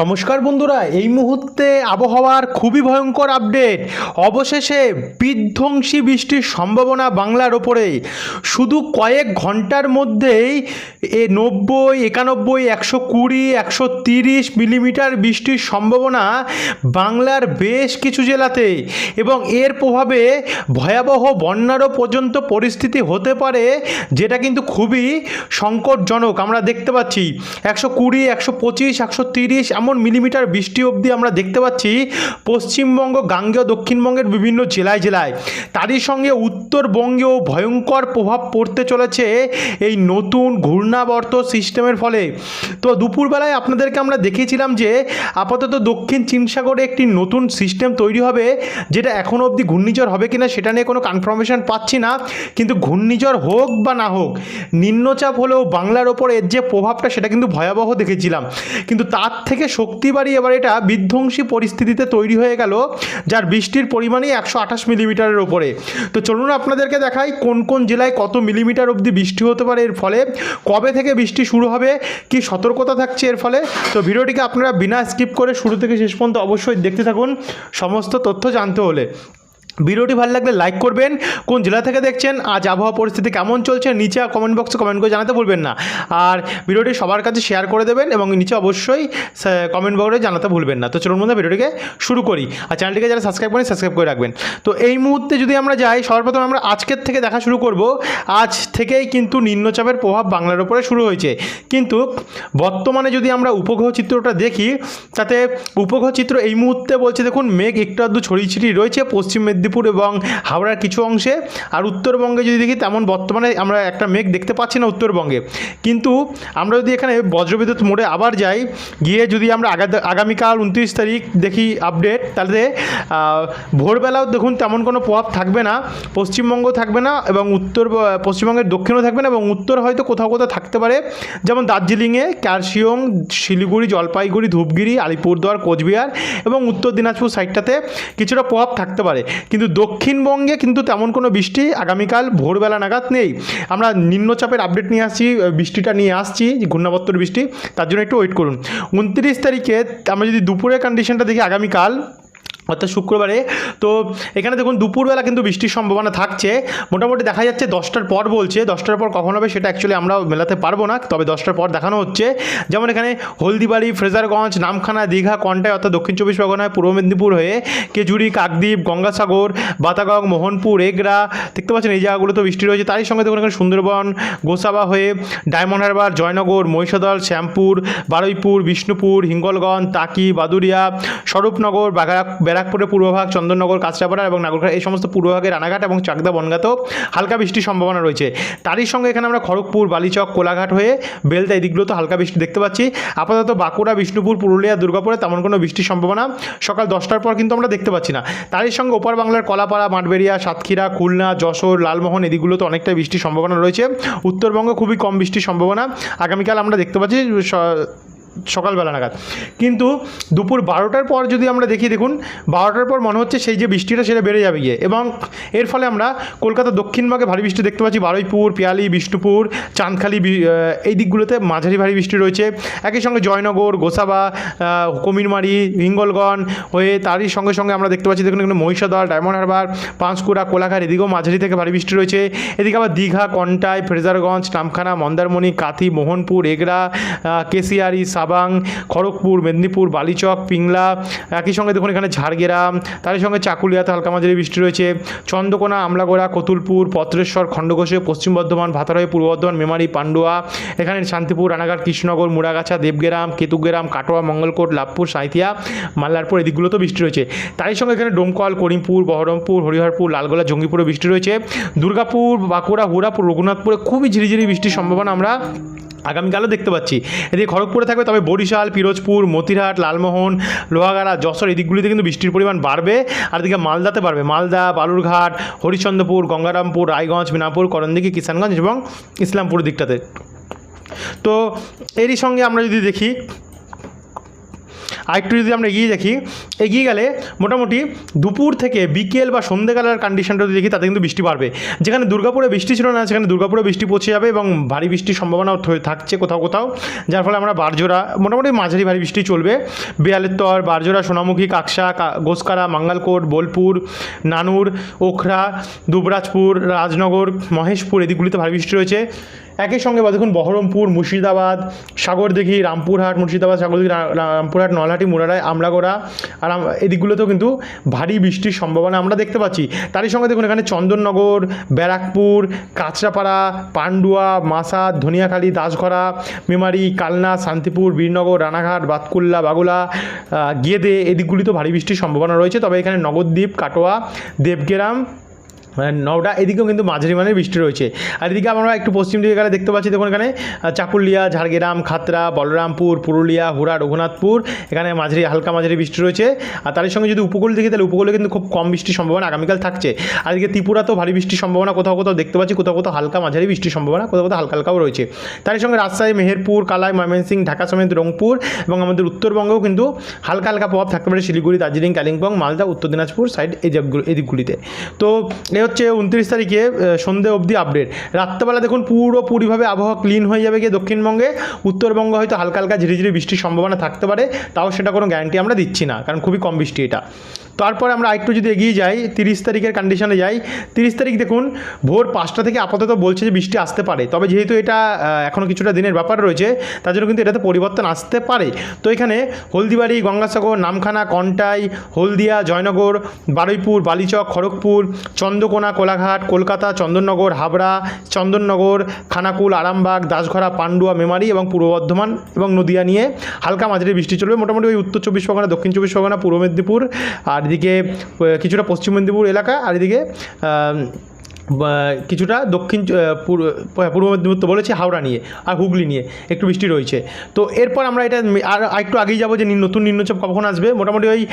নমস্কার বন্ধুরা, এই মুহূর্তে আবহাওয়ার খুবই ভয়ঙ্কর আপডেট অবশেষে বিধ্বংসী বৃষ্টির সম্ভাবনা বাংলার ওপরে। শুধু কয়েক ঘণ্টার মধ্যেই এ নব্বই, একানব্বই, একশো কুড়ি, একশো তিরিশ মিলিমিটার বৃষ্টির সম্ভাবনা বাংলার বেশ কিছু জেলাতে। এবং এর প্রভাবে ভয়াবহ বন্যারও পর্যন্ত পরিস্থিতি হতে পারে, যেটা কিন্তু খুবই সংকটজনক। আমরা দেখতে পাচ্ছি, একশো কুড়ি, একশো পঁচিশ, একশো তিরিশ এমন মিলিমিটার বৃষ্টি অবধি আমরা দেখতে পাচ্ছি পশ্চিমবঙ্গ, গাঙ্গেয়, দক্ষিণবঙ্গের বিভিন্ন জেলায় জেলায়। তারই সঙ্গে উত্তরবঙ্গেও ভয়ঙ্কর প্রভাব পড়তে চলেছে এই নতুন ঘূর্ণাবর্ত সিস্টেমের ফলে। তো দুপুরবেলায় আপনাদেরকে আমরা দেখিয়েছিলাম যে আপাতত দক্ষিণ চীন সাগরে একটি নতুন সিস্টেম তৈরি হবে, যেটা এখনও অবধি ঘূর্ণিঝড় হবে কিনা সেটা নিয়ে কোনো কনফার্মেশন পাচ্ছি না, কিন্তু ঘূর্ণিঝড় হোক বা না হোক, নিম্নচাপ হলেও বাংলার ওপর এর যে প্রভাবটা সেটা কিন্তু ভয়াবহ দেখেছিলাম। কিন্তু তার থেকে শক্তি বাড়িয়ে এবার এটা বিধ্বংসী পরিস্থিতিতে তৈরি হয়ে গেল, যার বৃষ্টির পরিমাণই একশো আঠাশ মিলিমিটারের ওপরে তো চলুন আপনাদেরকে দেখাই কোন কোন জেলায় কত মিলিমিটার অবধি বৃষ্টি হতে পারে এর ফলে, কবে থেকে বৃষ্টি শুরু হবে, কি সতর্কতা থাকছে এর ফলে। তো ভিডিওটিকে আপনারা বিনা স্কিপ করে শুরু থেকে শেষ পর্যন্ত অবশ্যই দেখতে থাকুন, সমস্ত তথ্য জানতে হলে। ভিডিওটি ভালো লাগলে লাইক করবেন। কোন জেলা থেকে দেখছেন, আজ আবহাওয়া পরিস্থিতি কেমন চলছে, নিচে কমেন্ট বক্সে কমেন্ট করে জানাতে ভুলবেন না। আর ভিডিওটি সবার কাছে শেয়ার করে দেবেন এবং নিচে অবশ্যই কমেন্ট বক্সে জানাতে ভুলবেন না। তো চলুন মধ্যে ভিডিওটিকে শুরু করি। আর চ্যানেলটিকে যারা সাবস্ক্রাইব করেন সাবস্ক্রাইব করে রাখবেন। তো এই মুহূর্তে যদি আমরা যাই সবার প্রথমে আমরা আজকের থেকে দেখা শুরু করব। আজ থেকেই কিন্তু নিম্নচাপের প্রভাব বাংলার উপরে শুরু হয়েছে। কিন্তু বর্তমানে যদি আমরা উপগ্রহ চিত্রটা দেখি, তাতে উপগ্রহ চিত্র এই মুহূর্তে বলছে, দেখুন, মেঘ একটু আধটু ছড়িয়ে ছিটিয়ে রয়েছে পশ্চিম এবং হাওড়ার কিছু অংশে। আর উত্তরবঙ্গে যদি দেখি, তেমন বর্তমানে আমরা একটা মেঘ দেখতে পাচ্ছি না উত্তরবঙ্গে। কিন্তু আমরা যদি এখানে বজ্রবিদ্যুৎ মোড়ে আবার যাই, গিয়ে যদি আমরা আগা- আগামীকাল উনত্রিশ তারিখ দেখি আপডেট তাহলে ভোরবেলাও দেখুন তেমন কোনো প্রভাব থাকবে না, পশ্চিমবঙ্গ থাকবে না এবং উত্তর পশ্চিমবঙ্গের দক্ষিণও থাকবে না এবং উত্তর হয়তো কোথাও কোথাও থাকতে পারে। যেমন দার্জিলিংয়ে ক্যালসিয়ং, শিলিগুড়ি, জলপাইগুড়ি, ধূপগিরি, আলিপুরদুয়ার, কোচবিহার এবং উত্তর দিনাজপুর সাইডটাতে কিছুটা প্রভাব থাকতে পারে। কিন্তু দক্ষিণবঙ্গে কিন্তু তেমন কোনো বৃষ্টি আগামীকাল ভোরবেলা নাগাদ নেই। আমরা নিম্নচাপের আপডেট নিয়ে আসছি বৃষ্টিটা নিয়ে আসছি, ঘূর্ণাবর্তর বৃষ্টি, তার জন্য একটু ওয়েট করুন। উনত্রিশ তারিখে আমরা যদি দুপুরের কন্ডিশনটা দেখি, আগামীকাল অর্থাৎ শুক্রবারে। তো এখানে দেখুন, দুপুরবেলা কিন্তু বৃষ্টির সম্ভাবনা থাকছে। মোটামুটি দেখা যাচ্ছে দশটার পর বলছে। দশটার পর কখন হবে সেটা অ্যাকচুয়ালি আমরা মেলাতে পারব না, তবে দশটার পর দেখানো হচ্ছে। যেমন এখানে হলদিবাড়ি, ফ্রেজারগঞ্জ, নামখানা, দীঘা, কন্টাই অর্থাৎ দক্ষিণ চব্বিশ পরগনায়, পূর্ব মেদিনীপুর হয়ে কেজুরি কাকদ্বীপ, গঙ্গাসাগর বাতাগং মোহনপুর, এগরা, দেখতে পাচ্ছেন এই জায়গাগুলোতে বৃষ্টি রয়েছে। তারই সঙ্গে দেখুন, এখানে সুন্দরবন, গোসাবা হয়ে ডায়মন্ড হারবার, জয়নগর, মহিষাদল, শ্যামপুর, বারুইপুর, বিষ্ণুপুর, হিঙ্গলগঞ্জ তাকি বাদুরিয়া, স্বরূপনগর বাগা ব্যারাকপুরের পূর্বভাগ, চন্দননগর, কাঁচরাপাড়া এবং নাগরঘাট এই সমস্ত পূর্বভাগে রানাঘাট এবং চাকদা বনগাতেও হালকা বৃষ্টির সম্ভাবনা রয়েছে। তারই সঙ্গে এখানে আমরা খড়গপুর, বালিচক, কোলাঘাট হয়ে বেলদা এই দিকগুলোতে হালকা বৃষ্টি দেখতে পাচ্ছি। আপাতত বাঁকুড়া, বিষ্ণুপুর, পুরুলিয়া, দুর্গাপুরে তেমন কোনো বৃষ্টির সম্ভাবনা সকাল দশটার পর কিন্তু আমরা দেখতে পাচ্ছি না। তারই সঙ্গে ওপার বাংলার কলাপাড়া, মাঠবেড়িয়া, সাতক্ষীরা, খুলনা, যশোর, লালমোহন এদিকগুলোতে অনেকটাই বৃষ্টির সম্ভাবনা রয়েছে। উত্তরবঙ্গে খুবই কম বৃষ্টির সম্ভাবনা। আগামীকাল আমরা দেখতে পাচ্ছি সকালবেলা নাগাদ। কিন্তু দুপুর বারোটার পর যদি আমরা দেখি দেখুন বারোটার পর মনে হচ্ছে সেই যে বৃষ্টিটা সেটা বেড়ে যাবে গিয়ে। এবং এর ফলে আমরা কলকাতা দক্ষিণভাগে ভারী বৃষ্টি দেখতে পাচ্ছি বারুইপুর পিয়ালি বিষ্ণুপুর চাঁদখালি এই দিকগুলোতে মাঝারি ভারী বৃষ্টি রয়েছে। একই সঙ্গে জয়নগর গোসাবা কুমিরমারি হিঙ্গলগঞ্জ হয়ে তারই সঙ্গে সঙ্গে আমরা দেখতে পাচ্ছি দেখুন এখানে মহিষাদল ডায়মন্ড হারবার পাঁশকুড়া কোলাঘাট এদিকেও মাঝারি থেকে ভারী বৃষ্টি রয়েছে। এদিকে আবার দীঘা কন্টাই ফ্রেজারগঞ্জ নামখানা মন্দারমণি কাথি মোহনপুর এগরা আহ, কেশিয়ারি সাবাং, খড়গপুর, মেদিনীপুর, বালিচক, পিংলা, একই সঙ্গে দেখুন এখানে ঝাড়গ্রাম, তারই সঙ্গে চাকুলিয়াতে হালকা মাঝারি বৃষ্টি রয়েছে। চন্দ্রকোনা, আমলাগোড়া, কতুলপুর, পত্রেশ্বর, খণ্ডঘোষে, পশ্চিম বর্ধমান ভাতারয় পূর্ব বর্ধমান, মেমারি, পান্ডুয়া, এখানে শান্তিপুর, রানাঘাট, কৃষ্ণনগর, মুড়াগাছা, দেবগ্রাম, কেতুগ্রাম, কাটোয়া, মঙ্গলকোট, লাভপুর, সাঁইথিয়া, মাল্লারপুর এদিকগুলোতেও বৃষ্টি রয়েছে। তারই সঙ্গে এখানে ডোমকল, করিমপুর, বহরমপুর, হরিহরপুর, লালগোলা জঙ্গিপুরে বৃষ্টি রয়েছে। দুর্গাপুর, বাঁকুড়া, হুড়াপুর, রঘুনাথপুরে খুবই ঝিরিঝিরি বৃষ্টির সম্ভাবনা আমরা আগামীকালও দেখতে পাচ্ছি। এদিকে খড়গপুরে থাকবে, তবে বরিশাল পিরোজপুর মতিরহাট, লালমোহন, লোহাগাড়া, যশোর, এই দিকগুলিতে কিন্তু বৃষ্টির পরিমাণ বাড়বে। আর এদিকে মালদাতে বাড়বে মালদা, বালুরঘাট, হরিশ্চন্দ্রপুর, গঙ্গারামপুর, রায়গঞ্জ মিনাপুর করণদিঘি, কিষানগঞ্জ এবং ইসলামপুর দিকটাতে। তো এরই সঙ্গে আমরা যদি দেখি আরেকটু যদি আমরা এগিয়ে দেখি, এগিয়ে গেলে মোটামুটি দুপুর থেকে বিকেল বা সন্ধ্যেবেলার কন্ডিশনটা যদি দেখি, তাতে কিন্তু বৃষ্টি বাড়বে। যেখানে দুর্গাপুরে বৃষ্টি ছিল না, সেখানে দুর্গাপুরে বৃষ্টি পৌঁছে যাবে এবং ভারী বৃষ্টির সম্ভাবনাও থাকছে কোথাও কোথাও। যার ফলে আমরা বারজোড়া, মোটামুটি মাঝারি ভারী বৃষ্টি চলবে। বেয়ালের তর বারজোড়া, সোনামুখী, কাকসা গোসকারা, মাঙ্গালকোট, বোলপুর, নানুর, ওখরা, দুবরাজপুর, রাজনগর, মহেশপুর, এদিকগুলিতে ভারী বৃষ্টি রয়েছে। একই সঙ্গে দেখুন, বহরমপুর, মুর্শিদাবাদ, সাগরদিঘি, রামপুরহাট, মুর্শিদাবাদ, সাগরদিঘি রামপুরহাট নলহাটি মুরারায় আমলাগোড়া আর এদিকগুলোতেও কিন্তু ভারী বৃষ্টির সম্ভাবনা আমরা দেখতে পাচ্ছি। তারই সঙ্গে দেখুন এখানে চন্দননগর, ব্যারাকপুর, কাঁচরাপাড়া, পান্ডুয়া মাসাদ ধনিয়াখালী, দাসঘরা, মেমারি, কালনা, শান্তিপুর, বীরনগর, রানাঘাট, বাতকুল্লা, বাগুলা গেদে এদিকগুলিতেও ভারী বৃষ্টির সম্ভাবনা রয়েছে। তবে এখানে নগরদ্বীপ, কাটোয়া, দেবগ্রাম মানে নওডা, এদিকেও কিন্তু মাঝারি মানের বৃষ্টি রয়েছে। আর এদিকে আমরা একটু পশ্চিম দিকে গেলে দেখতে পাচ্ছি দেখুন এখানে চাকুলিয়া, ঝাড়গ্রাম, খাতরা, বলরামপুর, পুরুলিয়া হুড়া রঘুনাথপুর, এখানে মাঝারি, হালকা মাঝারি বৃষ্টি রয়েছে। আর তার সঙ্গে যদি উপকূল দেখি তাহলে উপকূলে কিন্তু খুব কম বৃষ্টির সম্ভাবনা আগামীকাল থাকছে। আর এদিকে ত্রিপুরাতেও ভারী বৃষ্টির সম্ভাবনা কোথাও কোথাও দেখতে পাচ্ছি, কোথাও কোথাও হালকা মাঝারি বৃষ্টির সম্ভাবনা, কোথাও কোথাও হালকা হালকাও রয়েছে। তার সঙ্গে রাজশাহী, মেহেরপুর, কালাই ময়মনসিং ঢাকা সমেত রংপুর এবং আমাদের উত্তরবঙ্গেও কিন্তু হালকা হালকা প্রভাব থাকতে পারে শিলিগুড়ি, দার্জিলিং, কালিম্পং, মালদা, উত্তর দিনাজপুর সাইড এই দিকগুলো এই দিকগুলিতে। তো হচ্ছে উনত্রিশ তারিখে সন্ধে অবধি আপডেট রাত্রেবেলা দেখুন পুরোপুরিভাবে আবহাওয়া ক্লিন হয়ে যাবে গিয়ে দক্ষিণবঙ্গে। উত্তরবঙ্গে হয়তো হালকা হালকা ঝিরিঝিরি বৃষ্টির সম্ভাবনা থাকতে পারে, তাও সেটা কোনো গ্যারান্টি আমরা দিচ্ছি না, কারণ খুবই কম বৃষ্টি এটা। তারপরে আমরা আরেকটু যদি এগিয়ে যাই, তিরিশ তারিখের কন্ডিশনে যাই, তিরিশ তারিখ দেখুন, ভোর পাঁচটা থেকে আপাতত বলছে যে বৃষ্টি আসতে পারে। তবে যেহেতু এটা এখনও কিছুটা দিনের ব্যাপার রয়েছে, তার জন্য কিন্তু এটাতে পরিবর্তন আসতে পারে। তো এখানে হলদিবাড়ি, গঙ্গাসাগর, নামখানা, কন্টাই, হলদিয়া, জয়নগর, বারুইপুর, বালিচক, খড়গপুর, চন্দ্রকোনা, কোলাঘাট, কলকাতা, চন্দননগর, হাবড়া, চন্দননগর, খানাকুল, আরামবাগ, দাসঘরা, পান্ডুয়া, মেমারি এবং পূর্ব বর্ধমান এবং নদিয়া নিয়ে হালকা মাঝারি বৃষ্টি চলবে। মোটামুটি ওই উত্তর চব্বিশ পরগনা, দক্ষিণ চব্বিশ পরগনা, পূর্ব মেদিনীপুর আর এদিকে কিছুটা পশ্চিম মেদিনীপুর এলাকা আর এদিকে কিছুটা দক্ষিণ পূর্ব- মেদিনীপুর তো বলেছি হাওড়া নিয়ে আর হুগলি নিয়ে একটু বৃষ্টি রয়েছে। তো এরপর আমরা এটা আর একটু আগেই যাব যে নতুন নিম্নচাপ কখন আসবে। মোটামুটি ওই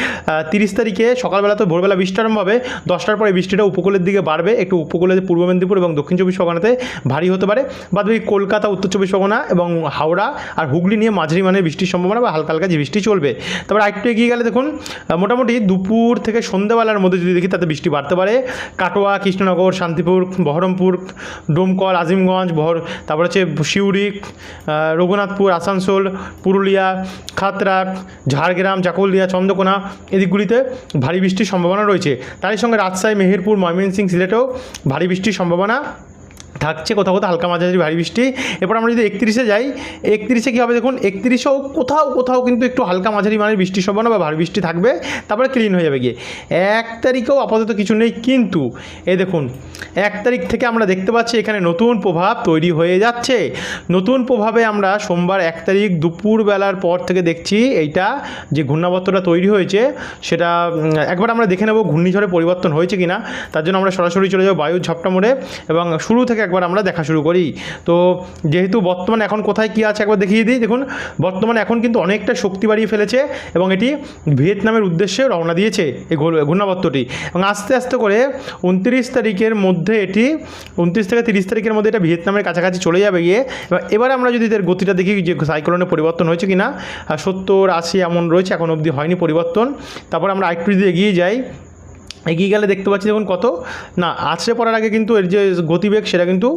তিরিশ তারিখে সকালবেলা তো ভোরবেলা বৃষ্টি আরম্ভ হবে। দশটার পরে বৃষ্টিটা উপকূলের দিকে বাড়বে। একটু উপকূলে পূর্ব মেদিনীপুর এবং দক্ষিণ চব্বিশ পরগনাতে ভারী হতে পারে। বাদ বাকি কলকাতা, উত্তর চব্বিশ পরগনা এবং হাওড়া আর হুগলি নিয়ে মাঝারি মানের বৃষ্টির সম্ভাবনা বা হালকা হালকা যে বৃষ্টি চলবে। তারপর আরেকটু এগিয়ে গেলে দেখুন মোটামুটি দুপুর থেকে সন্ধ্যাবেলার মধ্যে যদি দেখি তাতে বৃষ্টি বাড়তে পারে। কাটোয়া, কৃষ্ণনগর শান্তিপুর, বহরমপুর, ডোমকল, আজিমগঞ্জ, বহর, তারপর হচ্ছে সিউড়ি রঘুনাথপুর, আসানসোল, পুরুলিয়া, খাতরা, ঝাড়গ্রাম চাকুলিয়া চন্দ্রকোনা এদিকগুলিতে ভারী বৃষ্টির সম্ভাবনা রয়েছে। তারই সঙ্গে রাজশাহী, মেহেরপুর ময়মনসিং সিলেটেও ভারী বৃষ্টির সম্ভাবনা থাকছে কোথাও কোথাও, হালকা মাঝারি, ভারী বৃষ্টি। এরপর আমরা যদি একত্রিশে যাই, একত্রিশে কী হবে দেখুন? একত্রিশেও কোথাও কোথাও কিন্তু একটু হালকা মাঝারি মানের বৃষ্টির সম্ভাবনা বা ভারী বৃষ্টি থাকবে, তারপরে ক্লিন হয়ে যাবে গিয়ে। এক তারিখেও আপাতত কিছু নেই, কিন্তু এই দেখুন, এক তারিখ থেকে আমরা দেখতে পাচ্ছি এখানে নতুন প্রভাব তৈরি হয়ে যাচ্ছে। নতুন প্রভাবে আমরা সোমবার এক তারিখ দুপুর বেলার পর থেকে দেখছি এইটা যে ঘূর্ণাবর্তটা তৈরি হয়েছে, সেটা একবার আমরা দেখে নেব ঘূর্ণিঝড়ে পরিবর্তন হয়েছে কিনা। তার জন্য আমরা সরাসরি চলে যাব বায়ুর ঝাপটা মোড়ে এবং শুরু থেকে একবার আমরা দেখা শুরু করি। তো যেহেতু বর্তমানে এখন কোথায় কী আছে একবার দেখিয়ে দিই। দেখুন, বর্তমানে এখন কিন্তু অনেকটা শক্তি বাড়িয়ে ফেলেছে এবং এটি ভিয়েতনামের উদ্দেশ্যে রওনা দিয়েছে এই ঘূর- ঘূর্ণাবর্তটি। এবং আস্তে আস্তে করে উনত্রিশ তারিখের মধ্যে এটি, উনত্রিশ থেকে তিরিশ তারিখের মধ্যে এটা ভিয়েতনামের কাছাকাছি চলে যাবে গিয়ে। এবার এবার আমরা যদি এর গতিটা দেখি যে সাইক্লোনের পরিবর্তন হয়েছে কি না সত্তর আশি এমন রয়েছে, এখন অবধি হয়নি পরিবর্তন। তারপর আমরা আরেকটু যদি এগিয়ে যাই এগিয়ে গেলে দেখতে পাচ্ছি, দেখুন কত। না, আছড়ে পড়ার আগে কিন্তু এর যে গতিবেগ, সেটা কিন্তু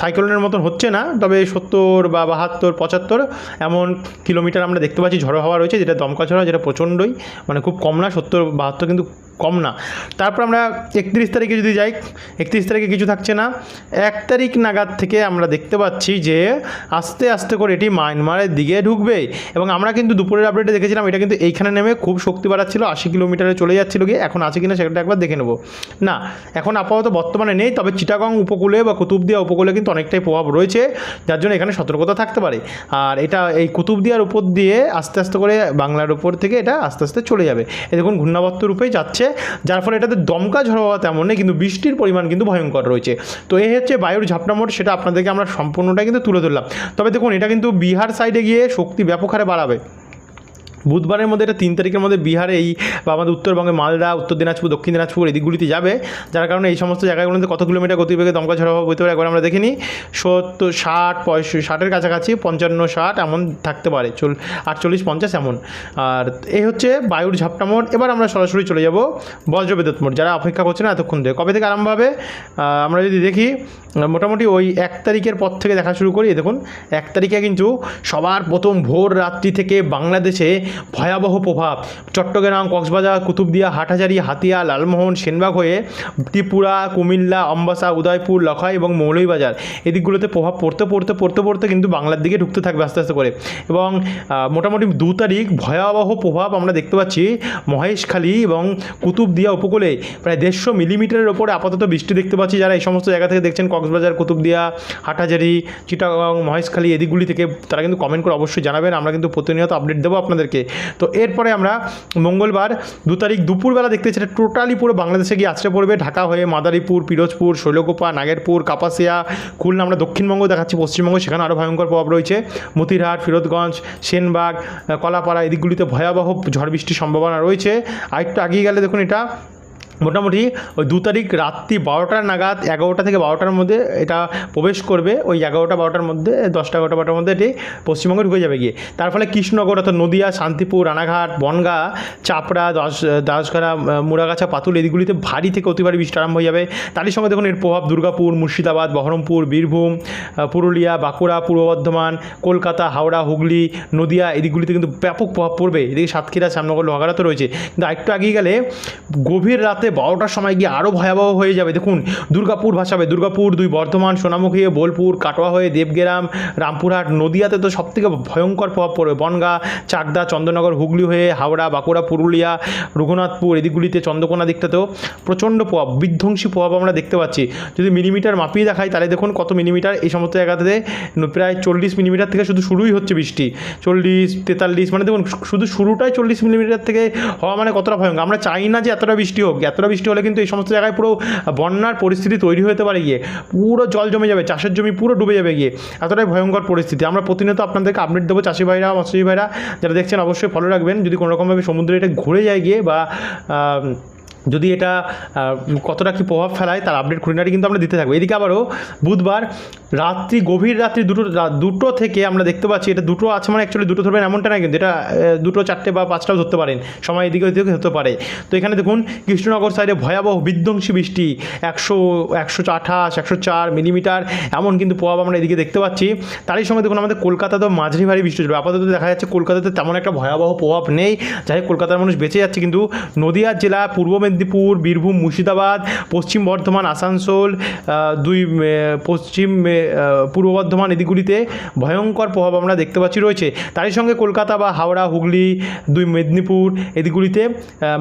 সাইক্লোনের মতন হচ্ছে না। তবে সত্তর বা বাহাত্তর, পঁচাত্তর এমন কিলোমিটার আমরা দেখতে পাচ্ছি ঝড়ো হাওয়া রয়েছে, যেটা দমকা ঝড়, যেটা প্রচণ্ডই মানে খুব কম না, সত্তর, বাহাত্তর কিন্তু কম না। তারপর আমরা একত্রিশ তারিখে যদি যাই, একত্রিশ তারিখে কিছু থাকছে না। এক তারিখ নাগাদ থেকে আমরা দেখতে পাচ্ছি যে, আস্তে আস্তে করে এটি মায়ানমারের দিকে ঢুকবে। এবং আমরা কিন্তু দুপুরের আপডেটে দেখেছিলাম, এটা কিন্তু এইখানে নেমে খুব শক্তি বাড়াচ্ছিল, আশি কিলোমিটারে চলে যাচ্ছিল গিয়ে, এখন আছে কিনা সেটা একবার দেখে নেব। না, এখন আপাতত বর্তমানে নেই, তবে চিটাগং উপকূলে বা কুতুবদিয়া উপকূলে কিন্তু অনেকটাই প্রভাব রয়েছে, যার জন্য এখানে সতর্কতা থাকতে পারে। আর এটা এই কুতুবদিয়ার উপর দিয়ে আস্তে আস্তে করে বাংলার উপর থেকে এটা আস্তে আস্তে চলে যাবে। এ দেখুন, ঘূর্ণাবর্ত রূপেই যাচ্ছে, যার ফলে এটাতে দমকা ঝড় হওয়া তেমন নেই, কিন্তু বৃষ্টির পরিমাণ কিন্তু ভয়ঙ্কর রয়েছে। তো এই হচ্ছে বায়ুর ঝাপটা মোট সেটা আপনাদেরকে আমরা সম্পূর্ণটাই কিন্তু তুলে ধরলাম। তবে দেখুন, এটা কিন্তু বিহার সাইডে গিয়ে শক্তি ব্যাপক হারে বাড়াবে। বুধবারের মধ্যে এটা তিন তারিখের মধ্যে বিহারে এই বা আমাদের উত্তরবঙ্গে মালদা, উত্তর দিনাজপুর, দক্ষিণ দিনাজপুর এই দিকগুলিতে যাবে। যার কারণে এই সমস্ত জায়গাগুলোতে কত কিলোমিটার গতিবেগে দমকা ঝড় হওয়া বইতে পারে একবার আমরা দেখিনি সত্তর, ষাট, পঁয়ষট্টি, ষাটের কাছাকাছি, পঞ্চান্ন, ষাট এমন থাকতে পারে। চল, আটচল্লিশ, পঞ্চাশ এমন। আর এই হচ্ছে বায়ুর ঝাপটা মোড়। এবার আমরা সরাসরি চলে যাব বজ্রবিদ্যুৎ মোড়। যারা অপেক্ষা করছে না এতক্ষণ ধরে। কবে থেকে আরম্ভ হবে? আমরা যদি দেখি, মোটামুটি ওই এক তারিখের পর থেকে দেখা শুরু করি। দেখুন, এক তারিখে কিন্তু সবার প্রথম ভোর রাত্রি থেকে বাংলাদেশে ভয়াবহ প্রভাব। চট্টগ্রাম, কক্সবাজার, কুতুবদিয়া, হাটহাজারি, হাতিয়া, লালমোহন, সেনবাগ হয়ে ত্রিপুরা, কুমিল্লা, অম্বাসা, উদয়পুর, লখাই এবং মৌলভীবাজার। এই দিকগুলোতে প্রভাব পড়তে পড়তে পড়তে পড়তে কিন্তু বাংলার দিকে ঢুকতে থাকবে আস্তে আস্তে করে। এবং মোটামুটি দু তারিখ ভয়াবহ প্রভাব আমরা দেখতে পাচ্ছি মহেশখালী এবং কুতুবদিয়া উপকূলে। প্রায় দেড়শো মিলিমিটারের ওপরে আপাতত বৃষ্টি দেখতে পাচ্ছি যারা এই সমস্ত জায়গা থেকে দেখছেন, কক্সবাজার, কুতুবদিয়া, হাটহাজারি, চিটাগং, মহেশখালী এদিকগুলি থেকে তারা কিন্তু কমেন্ট করে অবশ্যই জানাবেন। আমরা কিন্তু প্রতিনিয়ত আপডেট দেবো আপনাদেরকে। তো এরপরে আমরা মঙ্গলবার দু তারিখ দুপুরবেলা দেখতে সেটা টোটালি পুরো বাংলাদেশে গিয়ে আছড়ে পড়বে। ঢাকা হয়ে মাদারীপুর, পিরোজপুর, শৈলকোপা, নাগেরপুর, কাপাসিয়া, খুলনা আমরা দক্ষিণবঙ্গ দেখাচ্ছি, পশ্চিমবঙ্গ, সেখানে আরও ভয়ঙ্কর প্রভাব রয়েছে। মতিরহাট, ফিরোজগঞ্জ, সেনবাগ, কলাপাড়া, এদিকগুলিতে ভয়াবহ ঝড় বৃষ্টির সম্ভাবনা রয়েছে। আরেকটু আগিয়ে গেলে দেখুন এটা মোটামুটি ওই দু তারিখ রাত্রি বারোটার নাগাদ এগারোটা থেকে বারোটার মধ্যে এটা প্রবেশ করবে। ওই এগারোটা বারোটার মধ্যে দশটা এগারোটা বারোটার মধ্যে এটি পশ্চিমবঙ্গে ঢুকে যাবে গিয়ে। তার ফলে কৃষ্ণনগর অর্থাৎ নদিয়া শান্তিপুর রানাঘাট বনগা চাপড়া দাস দাসখানা আহ, মুড়াগাছা পাতুল এদিকগুলিতে ভারী থেকে অতি ভারী বৃষ্টি আরম্ভ হয়ে যাবে। তারই সঙ্গে দেখুন এর প্রভাব দুর্গাপুর মুর্শিদাবাদ বহরমপুর বীরভূম পুরুলিয়া বাঁকুড়া পূর্ব বর্ধমান কলকাতা হাওড়া হুগলি নদিয়া এদিকগুলিতে কিন্তু ব্যাপক প্রভাব পড়বে। এদিকে সাতক্ষীরা শ্যামনগর লোহাগাড়া তো রয়েছে। কিন্তু আরেকটু আগিয়ে গেলে গভীর রাতে বারোটার সময় গিয়ে আরও ভয়াবহ হয়ে যাবে। দেখুন, দুর্গাপুর ভাসাবে। দুর্গাপুর, দুই বর্ধমান, সোনামুখী, বোলপুর, কাটোয়া হয়ে দেবগ্রাম, রামপুরহাট, নদিয়াতে তো সবথেকে ভয়ঙ্কর প্রভাব পড়বে। বনগা, চাকদা, চন্দ্রনগর, হুগলি হয়ে হাওড়া, বাঁকুড়া, পুরুলিয়া, রঘুনাথপুর, এদিকগুলিতে চন্দ্রকোনা দিকটাতেও প্রচণ্ড প্রভাব, বিধ্বংসী প্রভাব আমরা দেখতে পাচ্ছি। যদি মিলিমিটার মাপিয়ে দেখাই, তাহলে দেখুন কত মিলিমিটার এই সমস্ত জায়গাতে প্রায় চল্লিশ মিলিমিটার থেকে শুধু শুরুই হচ্ছে বৃষ্টি। চল্লিশ, তেতাল্লিশ মানে দেখুন, শুধু শুরুটাই চল্লিশ মিলিমিটার থেকে হওয়া মানে কতটা ভয়ঙ্কর। আমরা চাই না যে এতটা বৃষ্টি হোক এতটা বৃষ্টি হলে কিন্তু এই সমস্ত জায়গায় পুরো বন্যার পরিস্থিতি তৈরি হতে পারে গিয়ে। পুরো জল জমে যাবে, চাষের জমি পুরো ডুবে যাবে গিয়ে। এতটাই ভয়ঙ্কর পরিস্থিতি। আমরা প্রতিনিয়ত আপনাদেরকে আপডেট দেবো চাষি ভাইরা মৎস্যজীবী ভাইরা যারা দেখছেন অবশ্যই ফলো রাখবেন। যদি কোনোরকমভাবে সমুদ্রে এটা ঘুরে যায় গিয়ে বা যদি এটা কতটা কী প্রভাব ফেলায় তার আপডেট খুঁটিনাটি কিন্তু আমরা দিতে থাকব। এদিকে আবারও বুধবার রাত্রি, গভীর রাত্রি দুটো দুটো থেকে আমরা দেখতে পাচ্ছি এটা দুটো আছে মানে অ্যাকচুয়ালি দুটো ধরবেন এমনটা না কিন্তু এটা দুটো, চারটে বা পাঁচটাও ধরতে পারেন। সময় এদিকে ওদিকে হতে পারে। তো এখানে দেখুন, কৃষ্ণনগর সাইডে ভয়াবহ বিধ্বংসী বৃষ্টি, একশো একশো আঠাশ, একশো চার মিলিমিটার এমন কিন্তু প্রভাব আমরা এদিকে দেখতে পাচ্ছি। তারই সঙ্গে দেখুন আমাদের কলকাতাতেও মাঝারি ভারী বৃষ্টি চলবে আপাতত দেখা যাচ্ছে কলকাতাতে তেমন একটা ভয়াবহ প্রভাব নেই। যাই কলকাতার মানুষ বেঁচে যাচ্ছে কিন্তু নদিয়া জেলা পূর্ব মেদিনীপুর, বীরভূম, মুর্শিদাবাদ, পশ্চিম বর্ধমান, আসানসোল দুই পশ্চিম পূর্ব বর্ধমান এদিকগুলিতে ভয়ঙ্কর প্রভাব আমরা দেখতে পাচ্ছি রয়েছে। তারই সঙ্গে কলকাতা বা হাওড়া, হুগলি, দুই মেদিনীপুর এদিকগুলিতে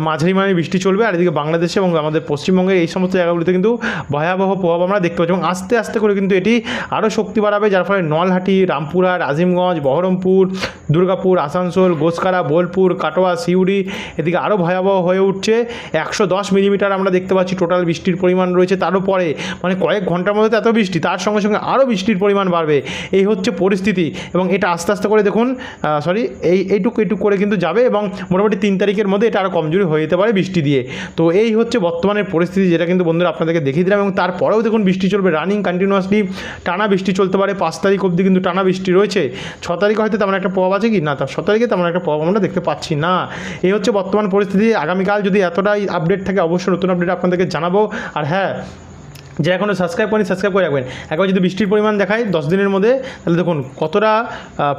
মাঝারি মাঝারি বৃষ্টি চলবে। আর এদিকে বাংলাদেশে এবং আমাদের পশ্চিমবঙ্গের এই সমস্ত জায়গাগুলিতে কিন্তু ভয়াবহ প্রভাব আমরা দেখতে পাচ্ছি এবং আস্তে আস্তে করে কিন্তু এটি আরও শক্তি বাড়াবে, যার ফলে নলহাটি, রামপুরহাট, আজিমগঞ্জ, বহরমপুর, দুর্গাপুর, আসানসোল গোসকারা বোলপুর, কাটোয়া, সিউড়ি এদিকে আরও ভয়াবহ হয়ে উঠছে। একশো দশ মিলিমিটার আমরা দেখতে পাচ্ছি টোটাল বৃষ্টির পরিমাণ রয়েছে। তারও পরে মানে কয়েক ঘণ্টার মধ্যে এত বৃষ্টি, তার সঙ্গে সঙ্গে আরও বৃষ্টির পরিমাণ বাড়বে। এই হচ্ছে পরিস্থিতি এবং এটা আস্তে আস্তে করে দেখুন সরি এই, এইটুকু এইটুকু করে কিন্তু যাবে এবং মোটামুটি তিন তারিখের মধ্যে এটা আরও কমজোরি হয়ে যেতে পারে বৃষ্টি দিয়ে। তো এই হচ্ছে বর্তমানের পরিস্থিতি যেটা কিন্তু বন্ধুরা আপনাদেরকে দেখিয়ে দিলাম এবং তারপরেও দেখুন বৃষ্টি চলবে রানিং কন্টিনিউয়াসলি টানা বৃষ্টি চলতে পারে, পাঁচ তারিখ অবধি কিন্তু টানা বৃষ্টি রয়েছে। ছ তারিখে হয়তো তেমন একটা প্রভাব আছে কি? না তার ছ তারিখে তেমন একটা প্রভাব আমরা দেখতে পাচ্ছি না। এই হচ্ছে বর্তমান পরিস্থিতি, আগামীকাল যদি এতটাই আপডেট থাকে, অবশ্যই নতুন আপডেট আপনাদেরকে জানাব। আর হ্যাঁ যে এখনও সাবস্ক্রাইব করেন, সাবস্ক্রাইব করে রাখবেন। একবার যদি বৃষ্টির পরিমাণ দেখায় দশ দিনের মধ্যে, তাহলে দেখুন কতটা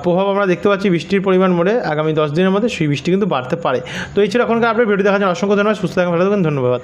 প্রভাব আমরা দেখতে পাচ্ছি বৃষ্টির পরিমাণ মোড়ে। আগামী দশ দিনের মধ্যে সেই বৃষ্টি কিন্তু বাড়তে পারে। তো এই ছিল এখনকার আপনার ভিডিও দেখার জন্য অসংখ্য ধন্যবাদ। সুস্থ থাকবেন, ভালো থাকবেন, ধন্যবাদ।